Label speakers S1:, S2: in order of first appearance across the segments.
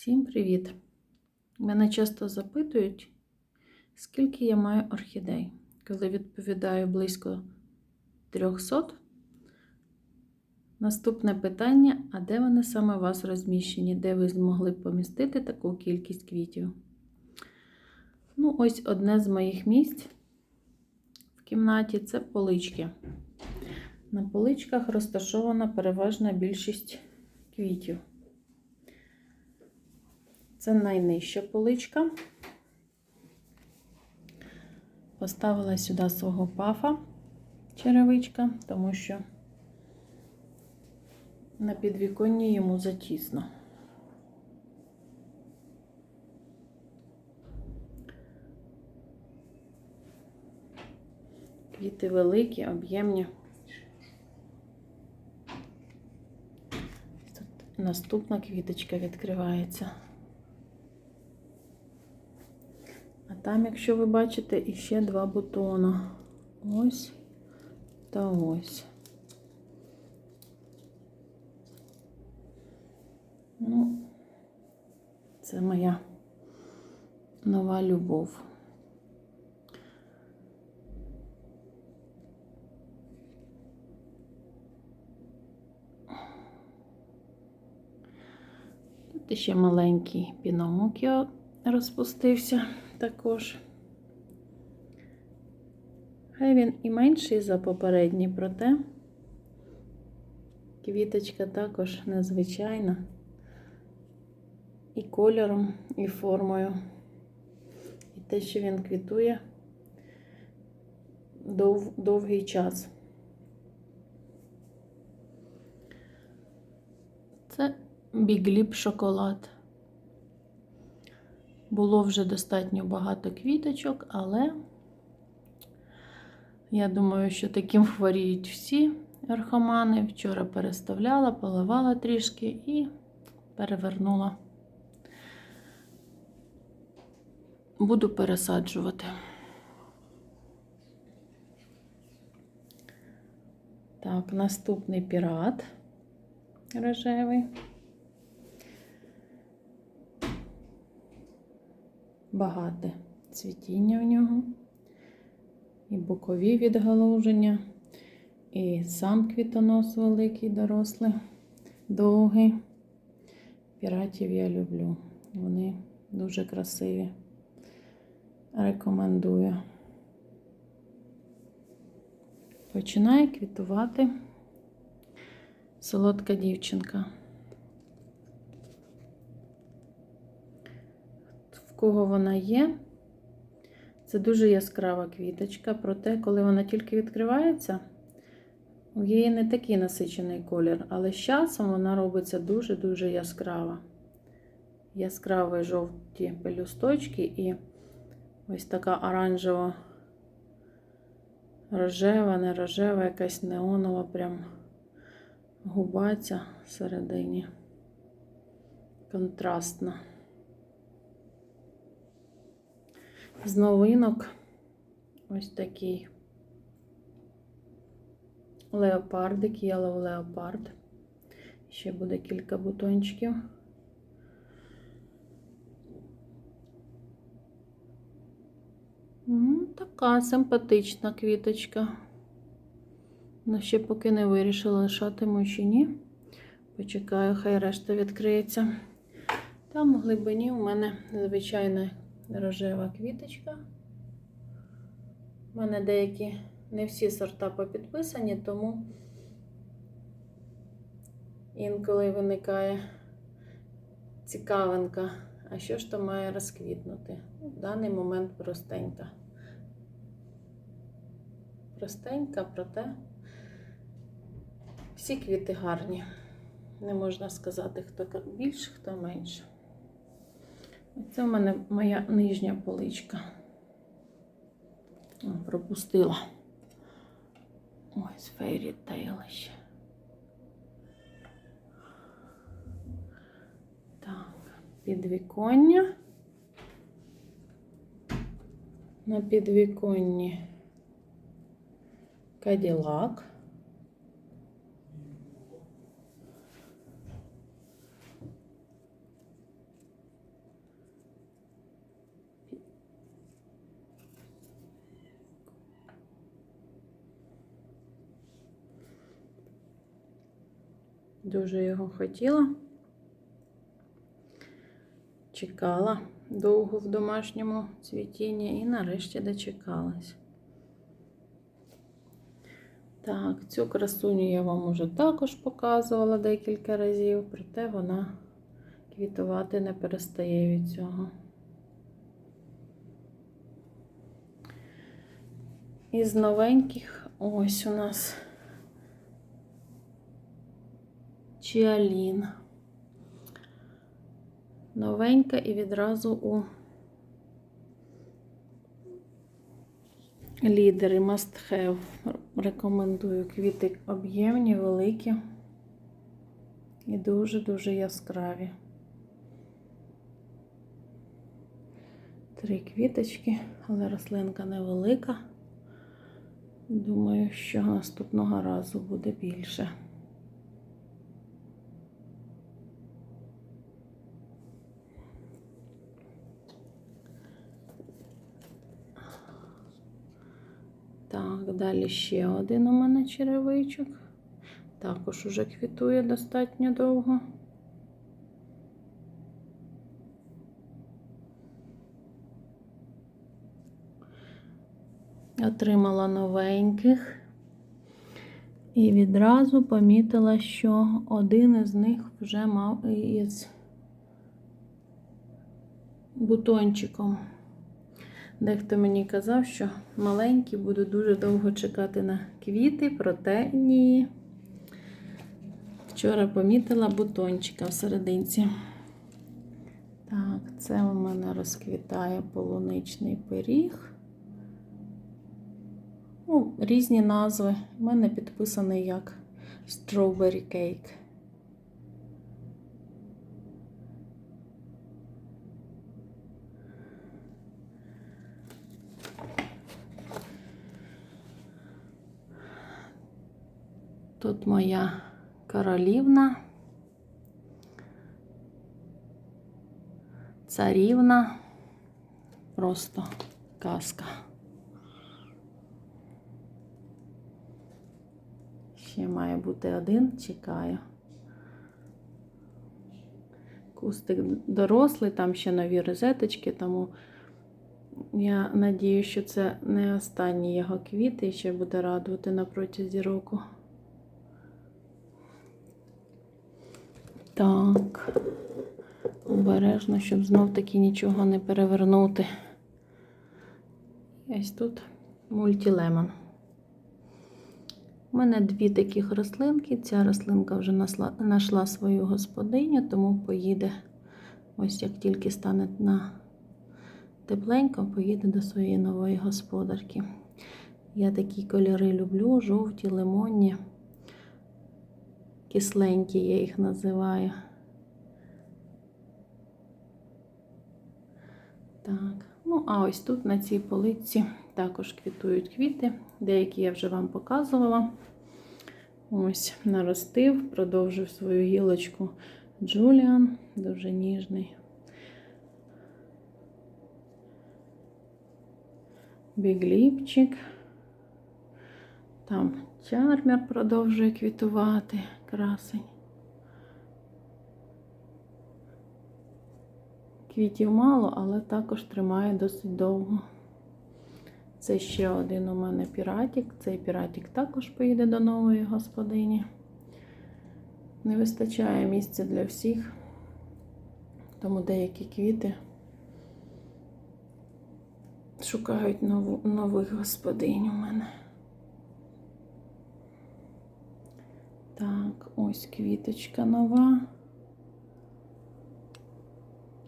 S1: Всім привіт! Мене часто запитують, скільки я маю орхідей. Коли відповідаю близько 300, наступне питання: а де вони саме у вас розміщені? Де ви змогли помістити таку кількість квітів? Ну, ось одне з моїх місць в кімнаті це полички. На поличках розташована переважна більшість квітів. Це найнижча поличка. Поставила сюди свого пафа черевичка, тому що на підвіконні йому затісно. Квіти великі, об'ємні. Тут наступна квіточка відкривається. А там, якщо ви бачите, іще два бутона. Ось та ось. Ну, це моя нова любов. Тут ще маленький піномокіо розпустився також. Хай він і менший за попередній, проте квіточка також незвичайна і кольором, і формою. І те, що він квітує дов, довгий час. Це бігліп шоколад. Було вже достатньо багато квіточок, але я думаю, що таким хворіють всі архомани. Вчора переставляла, поливала трішки і перевернула. Буду пересаджувати. Так, наступний пірат рожевий. Багате цвітіння в нього, і бокові відгалуження, і сам квітонос великий, дорослий, довгий. Піратів я люблю. Вони дуже красиві. Рекомендую. Починає квітувати солодка дівчинка. Кого вона є. Це дуже яскрава квіточка, проте, коли вона тільки відкривається, у її не такий насичений колір, але з часом вона робиться дуже-дуже яскрава. Яскраві жовті пелюсточки і ось така оранжева, рожева, не рожева, якась неонова, прям губаця всередині. Контрастна. З новинок ось такий леопардик, Yellow леопард. Ще буде кілька бутончиків. Така симпатична квіточка. Ну, ще поки не вирішила, лишатиму чи ні. Почекаю, хай решта відкриється. Там в глибині у мене рожева квіточка. У мене деякі не всі сорта попідписані, тому інколи виникає цікавинка, а що ж то має розквітнути? В даний момент простенька. Простенька, проте всі квіти гарні. Не можна сказати, хто більше, хто менше. Це в мене моя нижня поличка. Пропустила. Ось фейрі ще. Так, підвіконня. На підвіконні каділак. Дуже його хотіла. Чекала довго в домашньому цвітінні і нарешті дочекалась. Так, цю красуню я вам уже також показувала декілька разів, проте вона квітувати не перестає від цього. Із новеньких ось у нас Чіалін. Новенька і відразу у лідери must have. Рекомендую квіти об'ємні, великі і дуже-дуже яскраві. Три квіточки, але рослинка невелика. Думаю, що наступного разу буде більше. Так, далі ще один у мене черевичок. Також уже квітує достатньо довго. Отримала новеньких і відразу помітила, що один із них вже мав із бутончиком. Дехто мені казав, що маленькі буду дуже довго чекати на квіти, проте ні. Вчора помітила бутончика в. Так, це у мене розквітає полуничний пиріг. Ну, різні назви. У мене підписаний як Strawberry Cake. Тут моя королівна, царівна, просто казка. Ще має бути один, чекаю. Кустик дорослий, там ще нові розеточки, тому я надію, що це не останні його квіти і ще буде радувати на протязі року. Так, обережно, щоб знов таки нічого не перевернути. Ось тут мультілемон. У мене дві таких рослинки. Ця рослинка вже знайшла свою господиню, тому поїде, ось як тільки стане на тепленько, поїде до своєї нової господарки. Я такі кольори люблю, жовті, лимонні, кисленькі, я їх називаю. Так, ну а ось тут на цій полиці також квітують квіти. Деякі я вже вам показувала. Ось, наростив, продовжив свою гілочку Джуліан, дуже ніжний. Бігліпчик. Там чармер продовжує квітувати, красень. Квітів мало, але також тримає досить довго. Це ще один у мене піратик. Цей піратик також поїде до нової господині. Не вистачає місця для всіх, тому деякі квіти шукають нову, нових господинь у мене. Так, ось квіточка нова.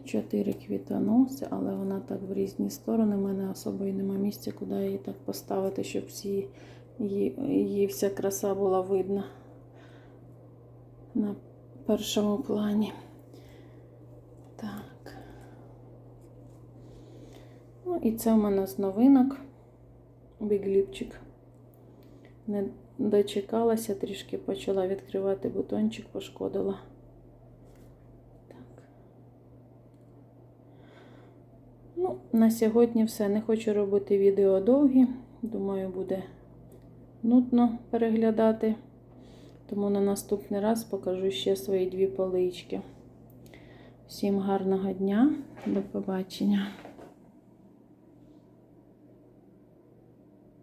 S1: Чотири квітоноси, але вона так в різні сторони. У мене особою нема місця, куди її так поставити, щоб всі її, її вся краса була видна на першому плані. Так. Ну, і це в мене з новинок. Бігліпчик. Не дочекалася, трішки почала відкривати бутончик, пошкодила. Ну, на сьогодні все. Не хочу робити відео довгі. Думаю, буде нудно переглядати. Тому на наступний раз покажу ще свої дві полички. Всім гарного дня, до побачення.